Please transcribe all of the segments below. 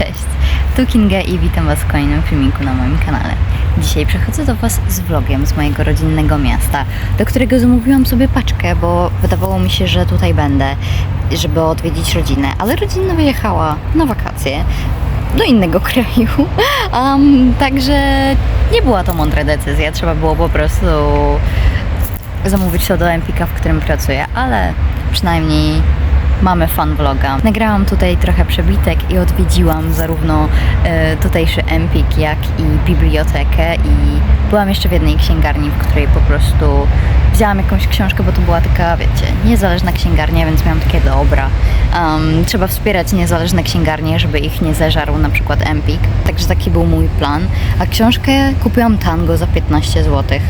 Cześć, tu Kinga i witam Was w kolejnym filmiku na moim kanale. Dzisiaj przychodzę do Was z vlogiem z mojego rodzinnego miasta, do którego zamówiłam sobie paczkę, bo wydawało mi się, że tutaj będę, żeby odwiedzić rodzinę, ale rodzina wyjechała na wakacje do innego kraju, um, także nie była to mądra decyzja, trzeba było po prostu zamówić to do Empika, w którym pracuję, ale przynajmniej mamy fan vloga. Nagrałam tutaj trochę przebitek i odwiedziłam zarówno e, tutejszy Empik, jak i bibliotekę i byłam jeszcze w jednej księgarni, w której po prostu wzięłam jakąś książkę, bo to była taka, wiecie, niezależna księgarnia, więc miałam takie dobra. Um, trzeba wspierać niezależne księgarnie, żeby ich nie zeżarł na przykład Empik. Także taki był mój plan. A książkę kupiłam tango za 15 złotych.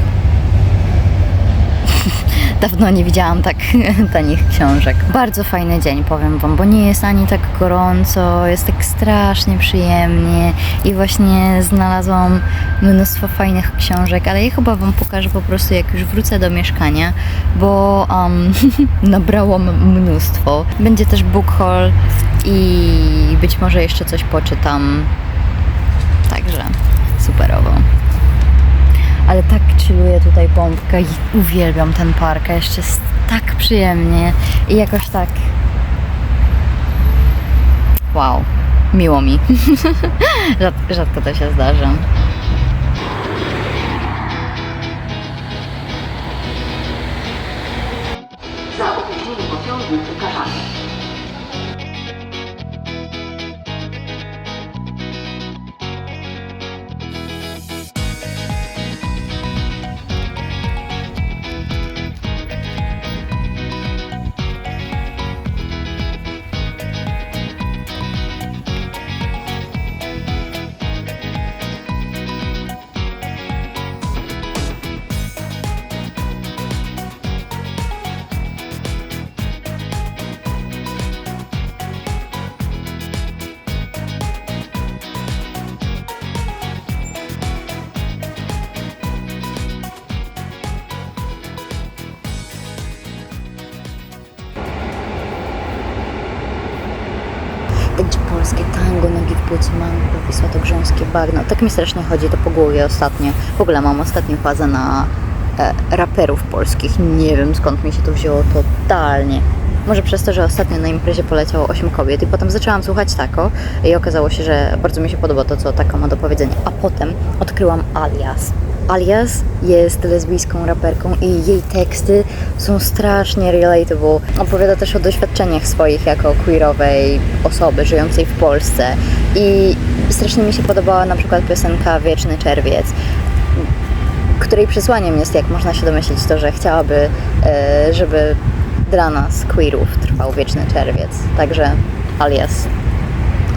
Dawno nie widziałam tak tanich książek. Bardzo fajny dzień, powiem Wam, bo nie jest ani tak gorąco, jest tak strasznie przyjemnie i właśnie znalazłam mnóstwo fajnych książek, ale je chyba Wam pokażę po prostu jak już wrócę do mieszkania, bo um, nabrałam mnóstwo. Będzie też book haul i być może jeszcze coś poczytam. Chilluję tutaj pompkę i uwielbiam ten park, a jeszcze jest tak przyjemnie i jakoś tak wow, miło mi. Rzad- Rzadko to się zdarza. Bagno. Tak mi strasznie chodzi to po głowie ostatnio. W ogóle mam ostatnią fazę na e, raperów polskich. Nie wiem skąd mi się to wzięło totalnie. Może przez to, że ostatnio na imprezie poleciało 8 kobiet i potem zaczęłam słuchać Tako i okazało się, że bardzo mi się podoba to, co Tako ma do powiedzenia. A potem odkryłam Alias. Alias jest lesbijską raperką i jej teksty są strasznie relatable. Opowiada też o doświadczeniach swoich jako queerowej osoby żyjącej w Polsce. I strasznie mi się podobała na przykład piosenka Wieczny Czerwiec, której przesłaniem jest, jak można się domyślić, to, że chciałaby, e, żeby dla nas queerów trwał Wieczny Czerwiec. Także alias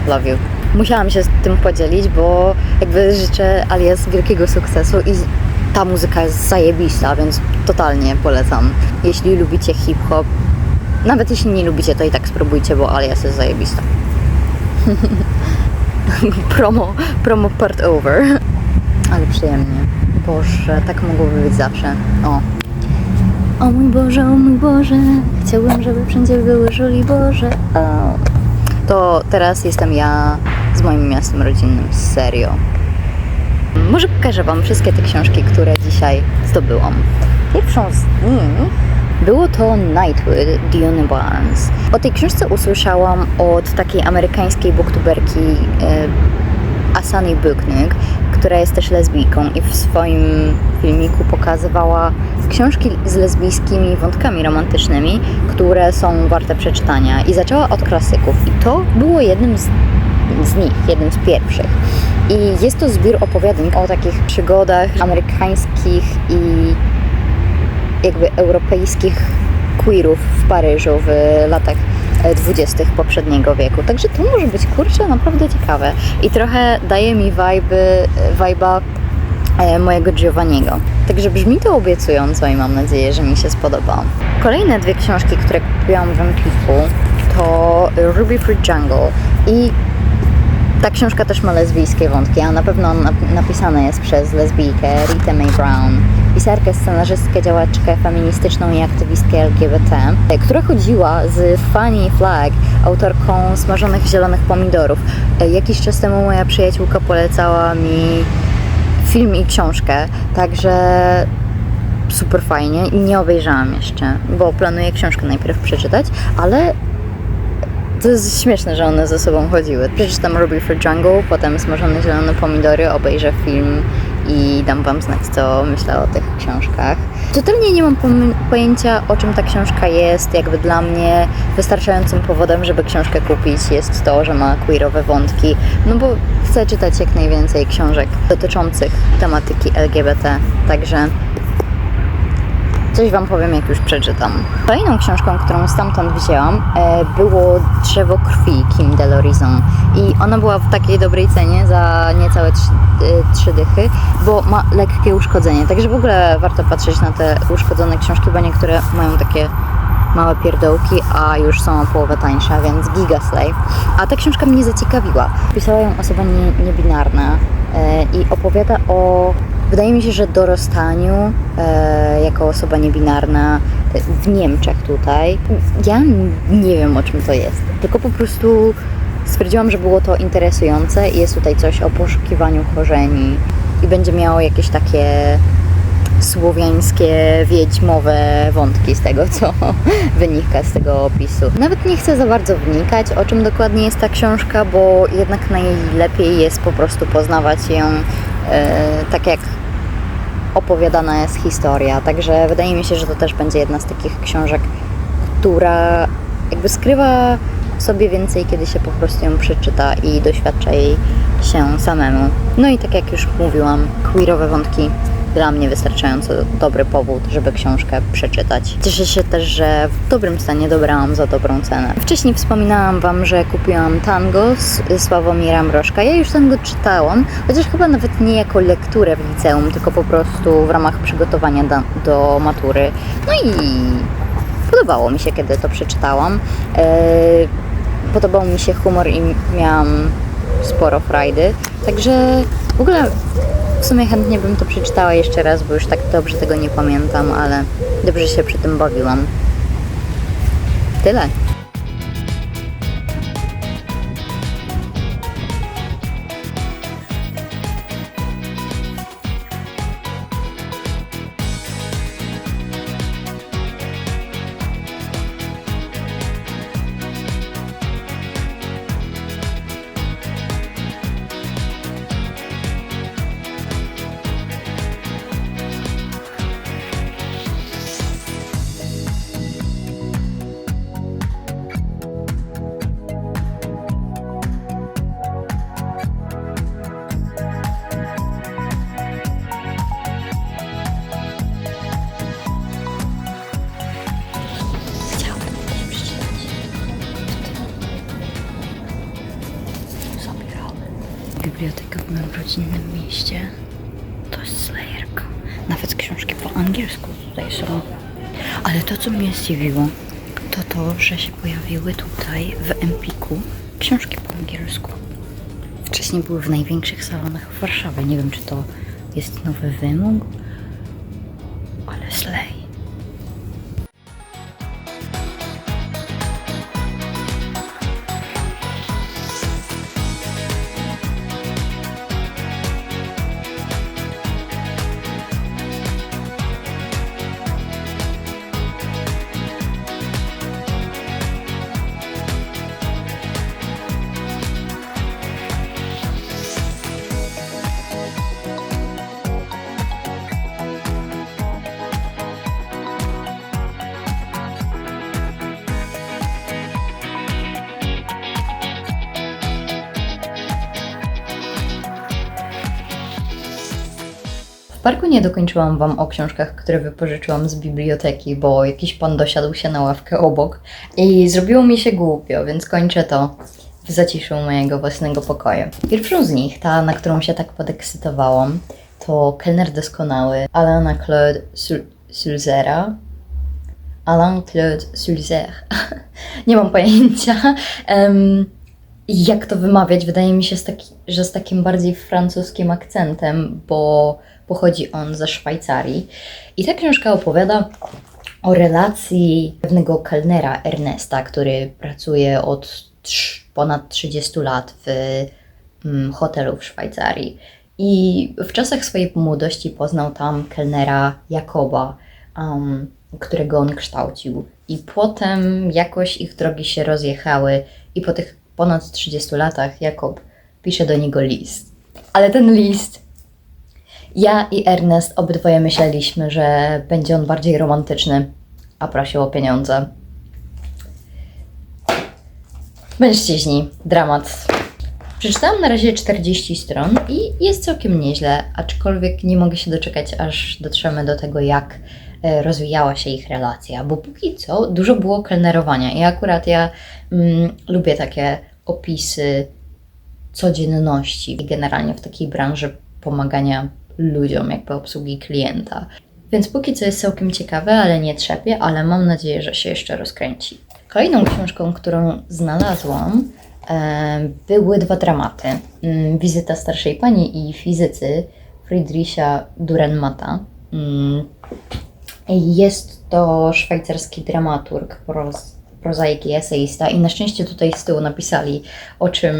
love you. Musiałam się z tym podzielić, bo jakby życzę alias wielkiego sukcesu i ta muzyka jest zajebista, więc totalnie polecam. Jeśli lubicie hip-hop, nawet jeśli nie lubicie, to i tak spróbujcie, bo alias jest zajebista. promo, promo part over. Ale przyjemnie. Boże, tak mogłoby być zawsze. O. O mój Boże, o mój Boże, chciałbym, żeby wszędzie były żuli Boże. O. To teraz jestem ja moim miastem rodzinnym, serio. Może pokażę Wam wszystkie te książki, które dzisiaj zdobyłam. Pierwszą z nich było to Nightwood Dionne Barnes. O tej książce usłyszałam od takiej amerykańskiej booktuberki e, Asani Buknyk, która jest też lesbijką i w swoim filmiku pokazywała książki z lesbijskimi wątkami romantycznymi, które są warte przeczytania i zaczęła od klasyków i to było jednym z, z nich, jednym z pierwszych. I jest to zbiór opowiadań o takich przygodach amerykańskich i jakby europejskich queerów w Paryżu w latach e, dwudziestych poprzedniego wieku. Także to może być kurczę naprawdę ciekawe i trochę daje mi vibe, vibe'a e, mojego Giovanniego. Także brzmi to obiecująco i mam nadzieję, że mi się spodoba. Kolejne dwie książki, które kupiłam w Empiku to Ruby Fruit Jungle i ta książka też ma lesbijskie wątki, a na pewno nap- napisana jest przez lesbijkę Rita Mae Brown. pisarkę, scenarzystkę, działaczkę feministyczną i aktywistkę LGBT, która chodziła z Fanny Flag, autorką smażonych zielonych pomidorów. Jakiś czas temu moja przyjaciółka polecała mi film i książkę, także super fajnie. Nie obejrzałam jeszcze, bo planuję książkę najpierw przeczytać, ale to jest śmieszne, że one ze sobą chodziły. Przeczytam Ruby for Jungle, potem Smażone Zielone Pomidory, obejrzę film i dam Wam znać, co myślę o tych książkach. Totalnie nie mam pojęcia, o czym ta książka jest. Jakby dla mnie wystarczającym powodem, żeby książkę kupić jest to, że ma queerowe wątki, no bo chcę czytać jak najwięcej książek dotyczących tematyki LGBT, także Coś Wam powiem, jak już przeczytam. Kolejną książką, którą stamtąd wzięłam, e, było Drzewo Krwi Kim de l'Horizon. I ona była w takiej dobrej cenie za niecałe trzy, e, trzy dychy, bo ma lekkie uszkodzenie. Także w ogóle warto patrzeć na te uszkodzone książki, bo niektóre mają takie małe pierdołki, a już są o połowę tańsze, więc gigaslay. A ta książka mnie zaciekawiła. Pisała ją osoba nie, niebinarna e, i opowiada o, wydaje mi się, że dorastaniu e, jako osoba niebinarna e, w Niemczech tutaj. Ja nie wiem o czym to jest, tylko po prostu stwierdziłam, że było to interesujące i jest tutaj coś o poszukiwaniu korzeni i będzie miało jakieś takie słowiańskie, wiedźmowe wątki z tego, co wynika z tego opisu. Nawet nie chcę za bardzo wnikać, o czym dokładnie jest ta książka, bo jednak najlepiej jest po prostu poznawać ją tak jak opowiadana jest historia. Także wydaje mi się, że to też będzie jedna z takich książek, która jakby skrywa sobie więcej, kiedy się po prostu ją przeczyta i doświadcza jej się samemu. No i tak jak już mówiłam, queerowe wątki dla mnie wystarczająco dobry powód, żeby książkę przeczytać. Cieszę się też, że w dobrym stanie dobrałam za dobrą cenę. Wcześniej wspominałam Wam, że kupiłam Tango z Sławomira Mrożka. Ja już Tango czytałam, chociaż chyba nawet nie jako lekturę w liceum, tylko po prostu w ramach przygotowania do, do matury. No i podobało mi się, kiedy to przeczytałam. Eee, podobał mi się humor i miałam sporo frajdy. Także w ogóle w sumie chętnie bym to przeczytała jeszcze raz, bo już tak dobrze tego nie pamiętam, ale dobrze się przy tym bawiłam. Tyle. Co mnie zdziwiło, to to, że się pojawiły tutaj w Empiku książki po angielsku. Wcześniej były w największych salonach w Warszawie. Nie wiem, czy to jest nowy wymóg, parku nie dokończyłam Wam o książkach, które wypożyczyłam z biblioteki, bo jakiś pan dosiadł się na ławkę obok i zrobiło mi się głupio, więc kończę to w zaciszu mojego własnego pokoju. Pierwszą z nich, ta, na którą się tak podekscytowałam, to Kelner Doskonały Alana Claude Sul- Sulzera. Alain Claude Sulzer. nie mam pojęcia. Em, jak to wymawiać, wydaje mi się, że z takim bardziej francuskim akcentem, bo pochodzi on ze Szwajcarii. I ta książka opowiada o relacji pewnego kelnera Ernesta, który pracuje od ponad 30 lat w mm, hotelu w Szwajcarii. I w czasach swojej młodości poznał tam kelnera Jakoba, um, którego on kształcił. I potem jakoś ich drogi się rozjechały, i po tych ponad 30 latach Jakob pisze do niego list. Ale ten list ja i Ernest obydwoje myśleliśmy, że będzie on bardziej romantyczny, a prosił o pieniądze. Mężczyźni, dramat. Przeczytałam na razie 40 stron i jest całkiem nieźle, aczkolwiek nie mogę się doczekać, aż dotrzemy do tego, jak e, rozwijała się ich relacja, bo póki co dużo było kelnerowania i akurat ja mm, lubię takie opisy codzienności i generalnie w takiej branży pomagania ludziom, jakby obsługi klienta. Więc póki co jest całkiem ciekawe, ale nie trzepie, ale mam nadzieję, że się jeszcze rozkręci. Kolejną książką, którą znalazłam, e, były dwa dramaty. Mm, Wizyta starszej pani i fizycy Friedricha Dürrenmatta. Mm, Jest to szwajcarski dramaturg, proz, prozaik i eseista i na szczęście tutaj z tyłu napisali, o czym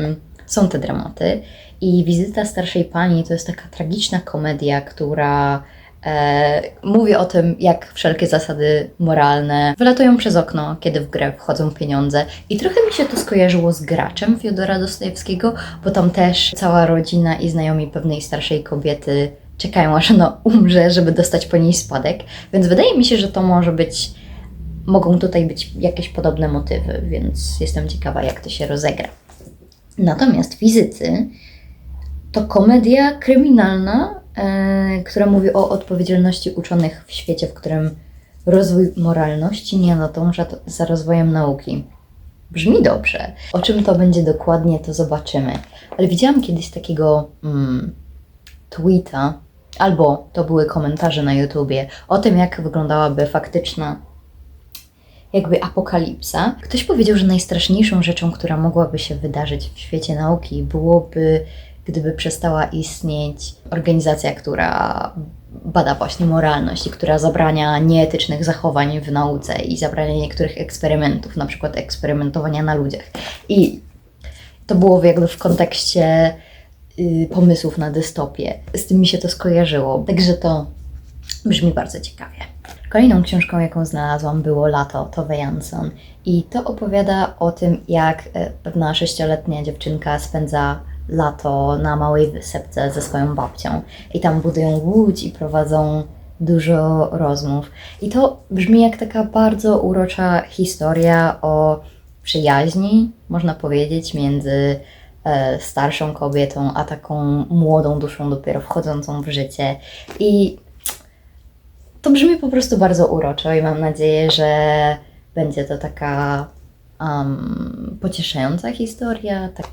są te dramaty. I Wizyta starszej pani to jest taka tragiczna komedia, która e, mówi o tym, jak wszelkie zasady moralne wylatują przez okno, kiedy w grę wchodzą pieniądze. I trochę mi się to skojarzyło z graczem Fiodora Dostojewskiego, bo tam też cała rodzina i znajomi pewnej starszej kobiety czekają, aż ona umrze, żeby dostać po niej spadek. Więc wydaje mi się, że to może być. Mogą tutaj być jakieś podobne motywy, więc jestem ciekawa, jak to się rozegra. Natomiast fizycy to komedia kryminalna, e, która mówi o odpowiedzialności uczonych w świecie, w którym rozwój moralności nie nadąża za rozwojem nauki. Brzmi dobrze. O czym to będzie dokładnie, to zobaczymy. Ale widziałam kiedyś takiego mm, tweeta, albo to były komentarze na YouTubie, o tym, jak wyglądałaby faktyczna jakby apokalipsa. Ktoś powiedział, że najstraszniejszą rzeczą, która mogłaby się wydarzyć w świecie nauki, byłoby, gdyby przestała istnieć organizacja, która bada właśnie moralność i która zabrania nieetycznych zachowań w nauce i zabrania niektórych eksperymentów, na przykład eksperymentowania na ludziach. I to było jakby w kontekście y, pomysłów na dystopię. Z tym mi się to skojarzyło, także to brzmi bardzo ciekawie. Kolejną książką, jaką znalazłam, było Lato Tove Jansson. I to opowiada o tym, jak e, pewna sześcioletnia dziewczynka spędza lato na małej wysepce ze swoją babcią. I tam budują łódź i prowadzą dużo rozmów. I to brzmi jak taka bardzo urocza historia o przyjaźni, można powiedzieć, między e, starszą kobietą, a taką młodą duszą dopiero wchodzącą w życie. I to brzmi po prostu bardzo uroczo i mam nadzieję, że będzie to taka um, pocieszająca historia. Tak.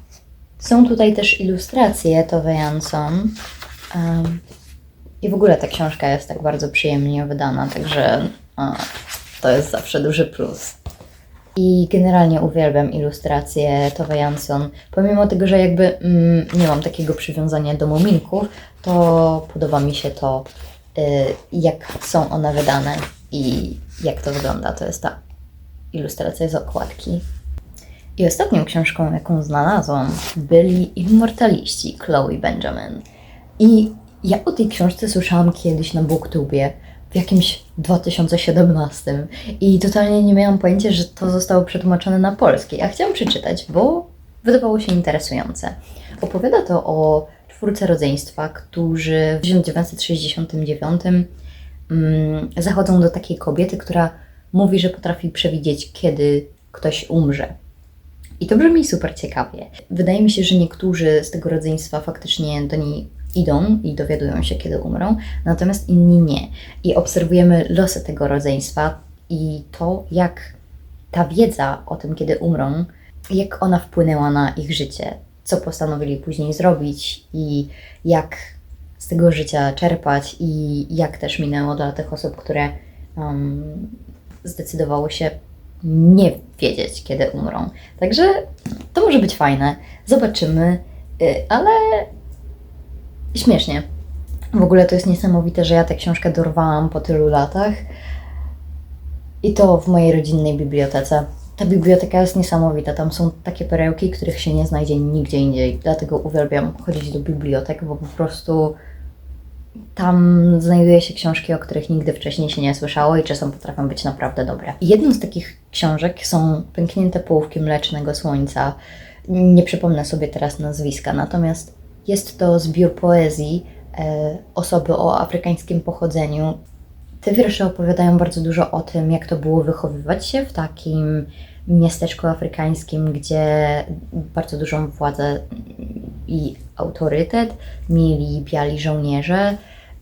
Są tutaj też ilustracje Tove Jansson. Um, I w ogóle ta książka jest tak bardzo przyjemnie wydana, także a, to jest zawsze duży plus. I generalnie uwielbiam ilustracje Tove Jansson. Pomimo tego, że jakby mm, nie mam takiego przywiązania do muminków, to podoba mi się to, y, jak są one wydane i jak to wygląda. To jest ta ilustracja z okładki. I ostatnią książką, jaką znalazłam, byli Immortaliści Chloe Benjamin. I ja o tej książce słyszałam kiedyś na Booktubie w jakimś 2017 i totalnie nie miałam pojęcia, że to zostało przetłumaczone na polski, a chciałam przeczytać, bo wydawało się interesujące. Opowiada to o czwórce rodzeństwa, którzy w 1969 mm, zachodzą do takiej kobiety, która mówi, że potrafi przewidzieć, kiedy ktoś umrze. I to brzmi super ciekawie. Wydaje mi się, że niektórzy z tego rodzeństwa faktycznie do niej idą i dowiadują się, kiedy umrą, natomiast inni nie. I obserwujemy losy tego rodzeństwa i to, jak ta wiedza o tym, kiedy umrą, jak ona wpłynęła na ich życie, co postanowili później zrobić i jak z tego życia czerpać i jak też minęło dla tych osób, które um, zdecydowały się nie wiedzieć, kiedy umrą. Także to może być fajne. Zobaczymy, y, ale śmiesznie. W ogóle to jest niesamowite, że ja tę książkę dorwałam po tylu latach i to w mojej rodzinnej bibliotece. Ta biblioteka jest niesamowita. Tam są takie perełki, których się nie znajdzie nigdzie indziej. Dlatego uwielbiam chodzić do bibliotek, bo po prostu tam znajduje się książki, o których nigdy wcześniej się nie słyszało i czasem potrafią być naprawdę dobre. Jedną z takich książek są Pęknięte połówki Mlecznego Słońca. Nie przypomnę sobie teraz nazwiska, natomiast jest to zbiór poezji e, osoby o afrykańskim pochodzeniu. Te wiersze opowiadają bardzo dużo o tym, jak to było wychowywać się w takim miasteczku afrykańskim, gdzie bardzo dużą władzę i autorytet mieli biali żołnierze.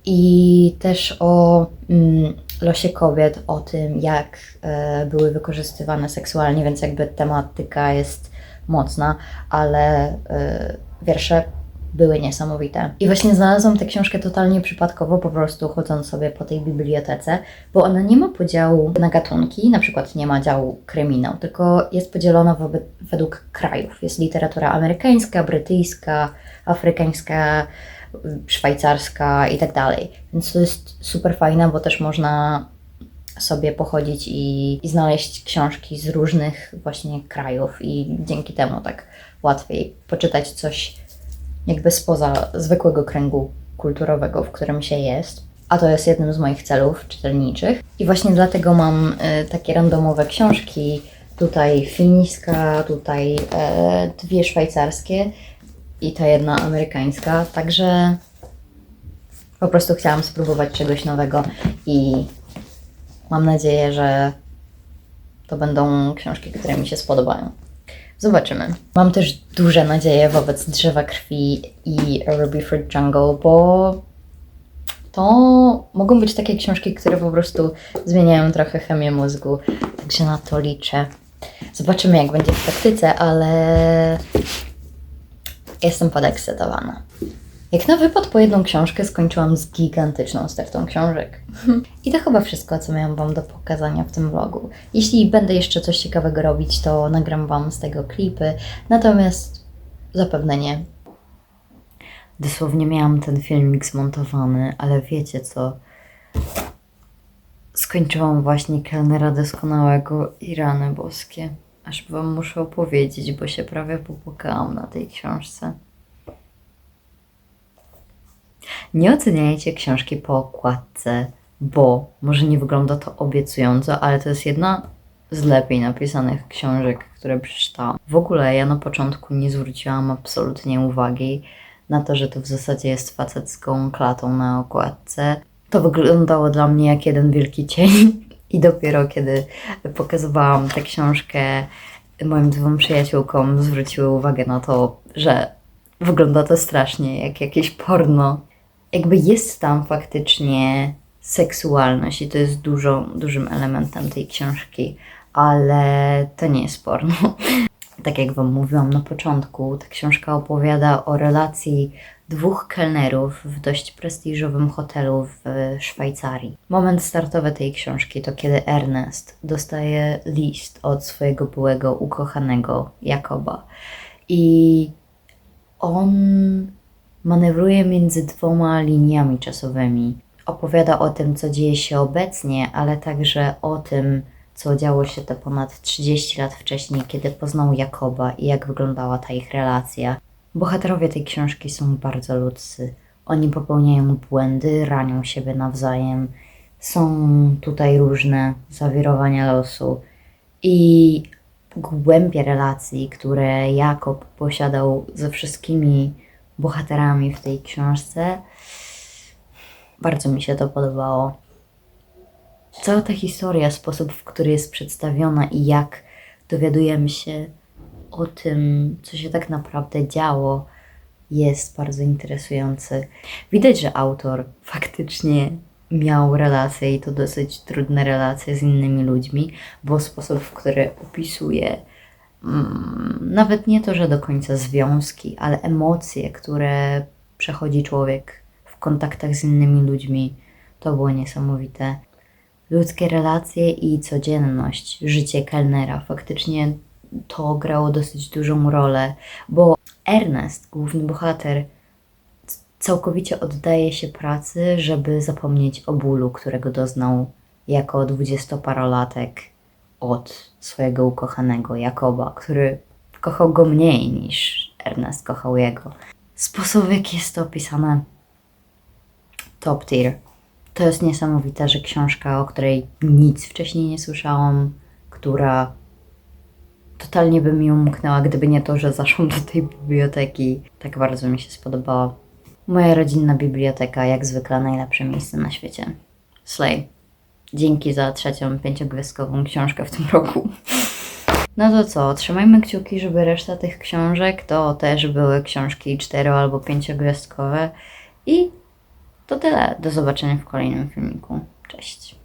I też o mm, losie kobiet, o tym, jak e, były wykorzystywane seksualnie, więc jakby tematyka jest mocna, ale e, wiersze były niesamowite. I właśnie znalazłam tę książkę totalnie przypadkowo, po prostu chodząc sobie po tej bibliotece, bo ona nie ma podziału na gatunki, na przykład nie ma działu kryminał, tylko jest podzielona wobec, według krajów. Jest literatura amerykańska, brytyjska, afrykańska, szwajcarska i tak dalej. Więc to jest super fajne, bo też można sobie pochodzić i, i znaleźć książki z różnych właśnie krajów i dzięki temu tak łatwiej poczytać coś jakby spoza zwykłego kręgu kulturowego, w którym się jest. A to jest jednym z moich celów czytelniczych. I właśnie dlatego mam y, takie randomowe książki. Tutaj fińska, tutaj e, dwie szwajcarskie i ta jedna amerykańska. Także po prostu chciałam spróbować czegoś nowego i mam nadzieję, że to będą książki, które mi się spodobają. Zobaczymy. Mam też duże nadzieje wobec Drzewa Krwi i Ruby Fruit Jungle, bo to mogą być takie książki, które po prostu zmieniają trochę chemię mózgu. Także na to liczę. Zobaczymy, jak będzie w praktyce, ale jestem podekscytowana. Jak na wypad po jedną książkę skończyłam z gigantyczną stertą książek. I to chyba wszystko, co miałam Wam do pokazania w tym vlogu. Jeśli będę jeszcze coś ciekawego robić, to nagram Wam z tego klipy, natomiast zapewne nie. Dosłownie miałam ten filmik zmontowany, ale wiecie co? Skończyłam właśnie kelnera doskonałego i rany boskie. Aż Wam muszę opowiedzieć, bo się prawie popłakałam na tej książce. Nie oceniajcie książki po okładce, bo może nie wygląda to obiecująco, ale to jest jedna z lepiej napisanych książek, które przeczytałam. W ogóle ja na początku nie zwróciłam absolutnie uwagi na to, że to w zasadzie jest facet z gołą klatą na okładce. To wyglądało dla mnie jak jeden wielki cień. I dopiero kiedy pokazywałam tę książkę moim dwóm przyjaciółkom, zwróciły uwagę na to, że wygląda to strasznie jak jakieś porno jakby jest tam faktycznie seksualność i to jest dużo, dużym elementem tej książki, ale to nie jest porno. Tak jak Wam mówiłam na początku, ta książka opowiada o relacji dwóch kelnerów w dość prestiżowym hotelu w Szwajcarii. Moment startowy tej książki to kiedy Ernest dostaje list od swojego byłego ukochanego Jakoba i on manewruje między dwoma liniami czasowymi. Opowiada o tym, co dzieje się obecnie, ale także o tym, co działo się te ponad 30 lat wcześniej, kiedy poznał Jakoba i jak wyglądała ta ich relacja. Bohaterowie tej książki są bardzo ludzcy. Oni popełniają błędy, ranią siebie nawzajem. Są tutaj różne zawirowania losu i głębie relacji, które Jakob posiadał ze wszystkimi bohaterami w tej książce. Bardzo mi się to podobało. Cała ta historia, sposób, w który jest przedstawiona i jak dowiadujemy się o tym, co się tak naprawdę działo, jest bardzo interesujący. Widać, że autor faktycznie miał relacje i to dosyć trudne relacje z innymi ludźmi, bo sposób, w który opisuje nawet nie to, że do końca związki, ale emocje, które przechodzi człowiek w kontaktach z innymi ludźmi, to było niesamowite. ludzkie relacje i codzienność, życie kelnera. Faktycznie to grało dosyć dużą rolę, bo Ernest, główny bohater, całkowicie oddaje się pracy, żeby zapomnieć o bólu, którego doznał jako dwudziestoparolatek od swojego ukochanego Jakoba, który kochał go mniej niż Ernest kochał jego. Sposób, w jaki jest to opisane, top tier. To jest niesamowite, że książka, o której nic wcześniej nie słyszałam, która totalnie by mi umknęła, gdyby nie to, że zaszłam do tej biblioteki. Tak bardzo mi się spodobała. Moja rodzinna biblioteka, jak zwykle najlepsze miejsce na świecie. Slay. Dzięki za trzecią pięciogwiazdkową książkę w tym roku. No to co, trzymajmy kciuki, żeby reszta tych książek to też były książki cztero albo pięciogwiazdkowe. I to tyle. Do zobaczenia w kolejnym filmiku. Cześć.